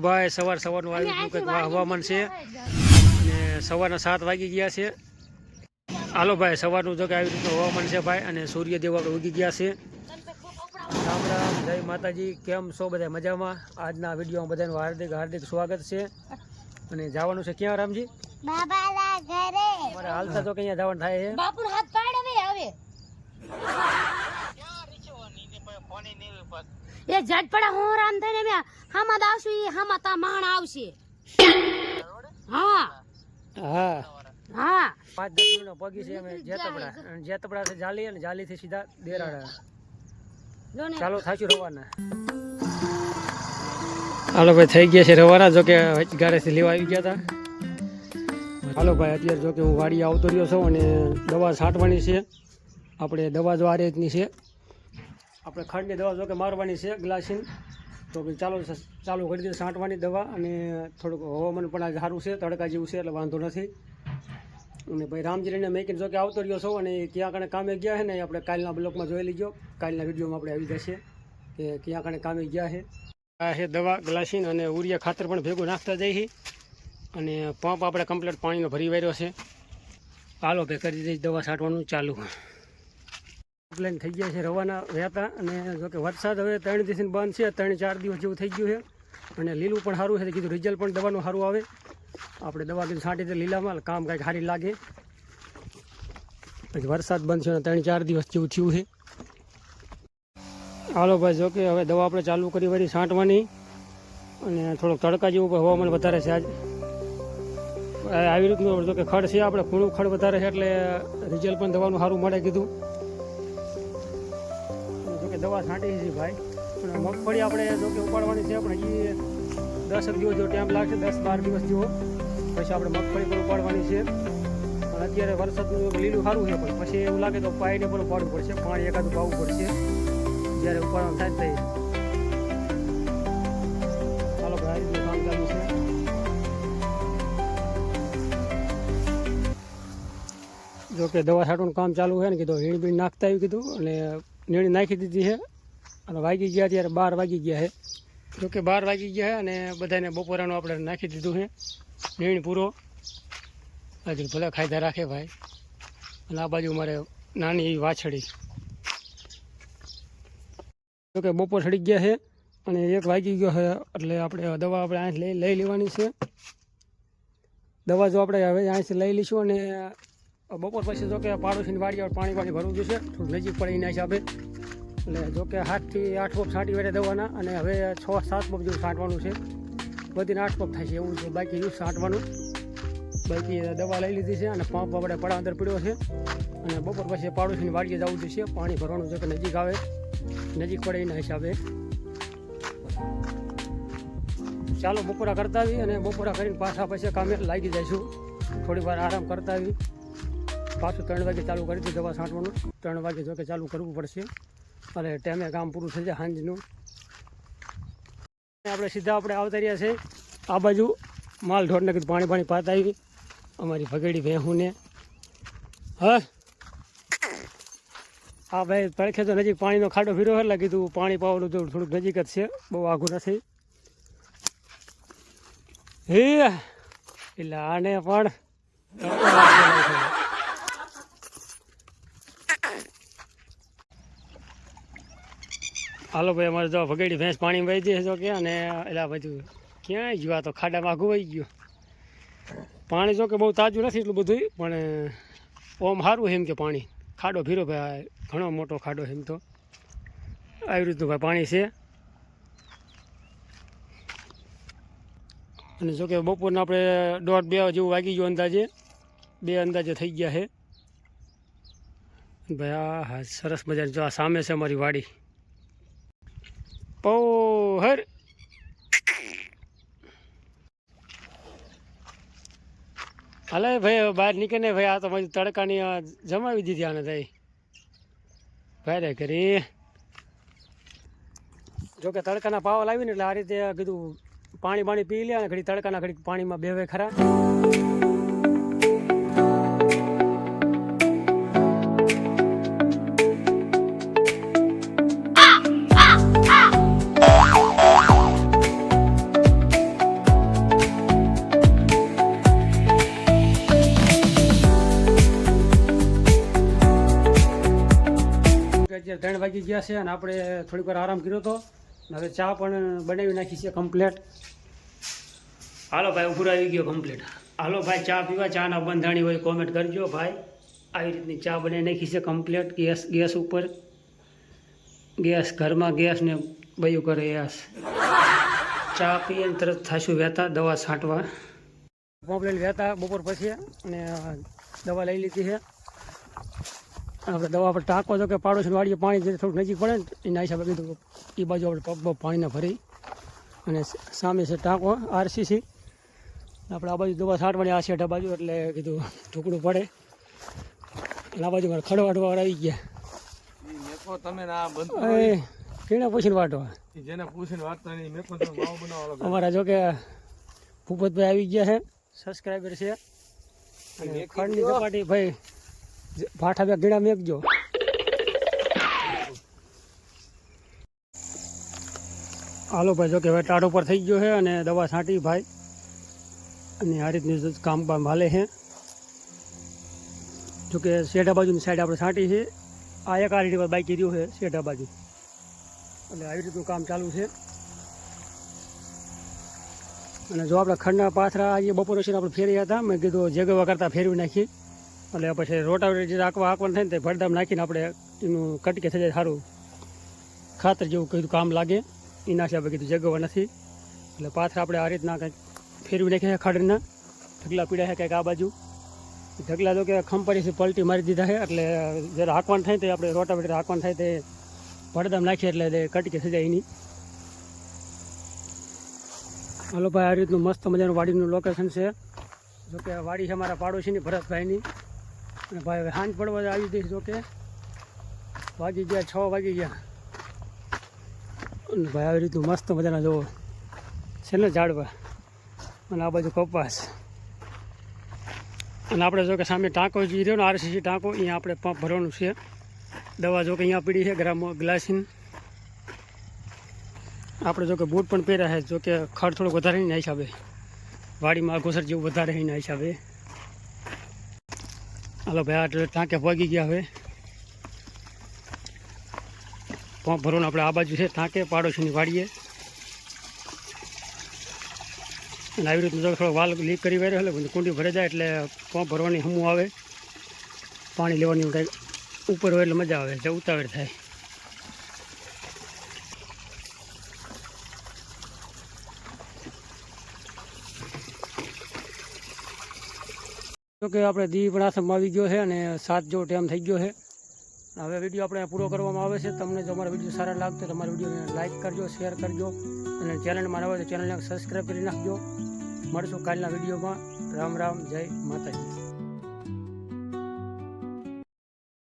ભાઈ સવાર સવારનું આવી ગયું કંઈક હવામાન છે. અને સવારના સાત વાગી ગયા છે. હાલો ભાઈ સવારનું જો કે આવી રીતનું હવામાન છે ભાઈ અને સૂર્યદેવ આપણે ઉગી ગયા છે. રામ રામ જય માતાજી કેમ છો બધા મજામાં? આજના વિડીયોમાં બધાનું હાર્દિક હાર્દિક સ્વાગત છે. અને જવાનું છે ક્યાં રામજી? હાલતા તો કે અહીંયા જવાનું થાય છે? બાપુ હાથ પાડ હવે એ હું રામ થઈને મે હામાં આવશું એ હામાં તા માણ આવશે. હા. હા. હા. પાંચ દસ મિનિટનો પગી છે અમે જેતપડા. જેતપડા થી જાલી અને જાલીથી સીધા દેરાડા. ચાલો થાશું રવાના. હાલો ભાઈ થઈ ગયા છે રવાના. જો કે ગારેથી લેવા આવી ગયા હતા હાલો ભાઈ અત્યારે જો કે હું વાડી આવતો રહ્યો છું અને દવા છાંટવાની છે. આપણે દવા જો આ રીતની છે. આપણે ખંડની દવા જો કે મારવાની છે ગ્લાસીન. તો ભાઈ ચાલો ચાલુ કરી દઈએ છાંટવાની દવા અને થોડુંક હવામાન પણ આજે સારું છે, તડકા જેવું છે, એટલે વાંધો નથી. અને ભાઈ રામજીને મેકીને જો કે આવતો રહ્યો છો અને ક્યાં કણે કામે ગયા છે ને આપણે કાલના બ્લોકમાં જોઈ લીજો. કાલના વિડીયોમાં આપણે આવી જશે કે ક્યાં કણે કામે ગયા છે. આ છે દવા, ગ્લાસીન અને ઉરિયા ખાતર પણ ભેગું નાખતા જઈએ અને પંપ આપણે કમ્પ્લીટ પાણીનો ભરી વાર્યો છે. હાલો ભાઈ, કરી દઈએ દવા છાંટવાનું ચાલુ. કમ્પ્લેન થઈ ગયા છે, રવાના વહેતા અને જો કે વરસાદ હવે ત્રણ દિવસની બંધ છે, ત્રણ ચાર દિવસ જેવું થઈ ગયું છે. અને લીલું પણ સારું છે, કીધું રિઝલ્ટ પણ દવાનું સારું આવે. આપણે દવા કીધું છાંટી દે લીલામાં, કામ કાંઈક સારી લાગે. પછી વરસાદ બંધ છે, ત્રણ ચાર દિવસ જેવું થયું છે. હાલો ભાઈ જોકે હવે દવા આપણે ચાલુ કરી, વળી છાંટવાની. અને થોડોક તડકા જેવું હવામાન વધારે છે આજ. આવી રીતનું જો કે ખડ છે, આપણે ખૂણું ખડ વધારે છે, એટલે રિઝલ્ટ પણ દવાનું સારું મળે, કીધું. કે દવા છાંટી છે ભાઈ. અને મગફળી આપણે જો કે ઉપાડવાની છે, પણ એ દસ એક દિવસ જેવો ટાઈમ લાગશે, દસ બાર દિવસ જેવો. પછી આપણે મગફળી પણ ઉપાડવાની છે. અને અત્યારે વરસાદનું લીલું સારું છે પણ પછી એવું લાગે તો પાઈને પણ ઉપાડવું પડશે, પાણી એકાદું પાવું પડશે. જ્યારે ઉપાડવાનું થાય થાય ચાલો ભાઈ કામ ચાલુ છે. જો દવા છાંટવાનું કામ ચાલુ છે ને, કીધું હીણ બીણ નાખતા આવ્યું કીધું, અને નીણી નાખી દીધી છે અને વાગી ગયા ત્યારે બાર વાગી ગયા છે. જો કે બાર વાગી ગયા છે અને બધાને બપોરાનું આપણે નાખી દીધું છે. નીણ પૂરો. હજી ભલે ખાયદા રાખે ભાઈ. અને આ બાજુ મારે નાની એવી વાછડી. જોકે બપોર ચડી ગયા છે અને એક વાગી ગયો છે એટલે આપણે દવા આપણે અહીંથી લઈ લઈ લેવાની છે. દવા જો આપણે હવે અહીંથી લઈ લઈશું અને બપોર પછી જો કે પાડોશીની વાડી પાણી પાણી ભરવું જોઈશે. થોડું નજીક પડે એના હિસાબે. એટલે જો કે સાતથી આઠ પગ છાંટી વેડે દવાના અને હવે છ સાત પગ જેવું છાંટવાનું છે. બધીને આઠ પગ થાય છે એવું છે. બાકી યુઝ છાંટવાનું. બાકી દવા લઈ લીધી છે અને પંપ આપણે પડા અંદર પીડ્યો છે. અને બપોર પછી પાડોશીની વાડીએ જવું જોઈશે. પાણી ભરવાનું જો કે નજીક આવે. નજીક પડે એના હિસાબે. ચાલો બપોરા કરતા આવી અને બપોરા કરીને પાછા પછી કામે લાગી જઈશું થોડી વાર આરામ કરતા આવી પાછું ત્રણ વાગે ચાલુ કરી દીધું દવા છાંટવાનું ત્રણ વાગે જો કે ચાલુ કરવું પડશે. અને ટાઈમે કામ પૂરું થઈ જાય સાંજનું. આપણે સીધા આપણે આવતા રહ્યા છે. આ બાજુ માલ ઢોરને કીધું પાણી પાણી પાતા આવી. અમારી ભગેડી ભેહુને. હા? હા ભાઈ પડખે તો નજીક પાણીનો ખાડો ફીરો એટલે કીધું પાણી પાવાનું તો થોડુંક નજીક જ છે. બહુ આઘું નથી. હે? એટલે આને પણ તડકો લાગેલો છે. હાલો ભાઈ, અમારે જો ભગેડી ભેંસ પાણી વહી જાય જો કે, અને એટલે બધું ક્યાંય ગયું? આ તો ખાડામાં ઘુવાઈ ગયું. પાણી જો કે બહુ તાજું નથી એટલું બધું પણ ઓમ સારું એમ કે પાણી. ખાડો ભીરો ભાઈ ઘણો મોટો ખાડો એમ તો. આવી રીતનું ભાઈ પાણી છે. અને જો કે બપોરના આપણે દોઢ બે જેવું વાગી ગયું અંદાજે. બે અંદાજે થઈ ગયા છે. ભાઈ, આ હા સરસ મજાની જો આ સામે છે અમારી વાડી. પૌહર હાલે ભાઈ બહાર નીકળે ભાઈ, આ તો મારી તડકાની જમાવી દીધી આને થઈ ભાઈ કરી જોકે તડકાના પાવ લાવીને એટલે આ રીતે કીધું પાણી બાણી પી લે અને ઘડી તડકાના ઘડી પાણીમાં બેવે ખરા. વાગી ગયા છે અને આપણે થોડીક વાર આરામ કર્યો હતો. હવે ચા પણ બનાવી નાખી છે કમ્પ્લેટ હાલો ભાઈ ઉભું આવી ગયો કમ્પ્લેટ હાલો ભાઈ, ચા પીવા, ચાના બંધાણી હોય કોમેન્ટ કરજો ભાઈ. આવી રીતની ચા બનાવી નાખી છે કમ્પ્લેટ ગેસ ગેસ ઉપર. ગેસ, ઘરમાં ગેસ ને બયું કરે યસ ચા પીએ તરત થાશું વહેતા, દવા છાંટવા. કોમ્પ્લેટ વહેતા, બપોર પછી. અને દવા લઈ લીધી છે. આપણે દવા પર ટાંકો તો કે પાડોશી વાડીએ પાણી જે થોડું નજીક પડે ને એના હિસાબે કીધું એ બાજુ આપણે પગ પાણીને ભરી અને સામે છે ટાંકો આરસીસી. આપણે આ બાજુ દવા છાંટવાની આ શેઠ બાજુ એટલે કીધું ઢુકડું પડે. એટલે આ બાજુ મારે ખડવાડવા આવી ગયા. ઈ મેકો તમે ના બંધ એ કેણે પૂછીને વાટવા? જેને પૂછીને વાટતા નહીં અમારા જો કે ભૂપતભાઈ આવી ગયા છે સબસ્ક્રાઈબર છે. અને ખંડની સપાટી ભાઈ ભાઠા બે ગીડા મેકજો. હાલો ભાઈ, જો કે હવે ટાઢો પર થઈ ગયો છે અને દવા છાંટી ભાઈ. અને આ રીતની કામ બામ હાલે છે. જોકે શેઢા બાજુની સાઈડ આપણે છાંટી છે. આ એક આ રીતે બાઈક રહ્યું છે, શેઢા બાજુ. એટલે આવી રીતનું કામ ચાલુ છે. અને જો આપણે ખંડના પાથરા આજે બપોરે છે આપણે ફેર્યા હતા, મેં કીધું જગવા કરતાં ફેરવી નાખી એટલે પછી રોટાવેટર જે આંકવા આંકવાનું થાય ને તે ભરદામ નાખીને આપણે એનું કટકે થઈ જાય સારું. ખાતર જેવું કીધું કામ લાગે. એના હિસાબે કીધું જગવા નથી. એટલે પાથર આપણે આ રીતના કંઈક ફેરવી નાખ્યા છે ખાડના ઢગલા પીડ્યા છે કંઈક આ બાજુ. ઢગલા તો કે ખંપારીથી પલટી મારી દીધા છે. એટલે જ્યારે હાંકવાનું થાય તે આપણે રોટાવેટર હાંકવાનું થાય તે ભરદામ નાખીએ એટલે તે કટકે થઈ જાય એની. હલો ભાઈ, આ રીતનું મસ્ત મજાનું વાડીનું લોકેશન છે. જોકે વાડી છે અમારા પાડોશીની, ભરતભાઈની. અને ભાઈ હવે સાંજ પડવા આવી દઈશ જોકે વાગી ગયા, છ વાગી ગયા. અને ભાઈ આવી રીતનું મસ્ત મજાના જોવો છે ને ઝાડવા. અને આ બાજુ કપાસ. અને આપણે જો કે સામે ટાંકો જે રહ્યો ને આરસીસી ટાંકો, અહીંયા આપણે પંપ ભરવાનું છે. દવા જો કે અહીંયા પીડી છે, ગ્રામ, ગ્લાસીન. આપણે જો કે બૂટ પણ પહેર્યા છે, જો કે ખડ થોડુંક વધારે એના હિસાબે. વાડીમાં ઘોસર જેવું વધારે એના હિસાબે. હાલો ભાઈ આટલે ટાંકે પગી ગયા હવે. પંપ ભરવાનું આપણે આ બાજુ છે, ટાંકે પાડોશીની વાડીએ. અને આવી રીતનું થોડો વાલ લીક કરી વાર્યો એટલે કુંડી ભરે જાય એટલે પંપ ભરવાની હમું આવે. પાણી લેવાની કંઈક ઉપર હોય એટલે મજા આવે, એટલે ઉતાવળ થાય. કે આપણે દી પણ આવી ગયો છે અને સાત જેવો ટાઈમ થઈ ગયો છે. હવે વીડિયો આપણે પૂરો કરવામાં આવે છે. તમને જો અમારા વીડિયો સારા લાગતો તો વિડીયોને લાઇક કરજો શેર કરજો અને ચેનલમાં નવા તો ચેનલને સબસ્ક્રાઈબ કરી નાખજો. મળશું કાલના વિડીયોમાં રામ રામ, જય માતાજી.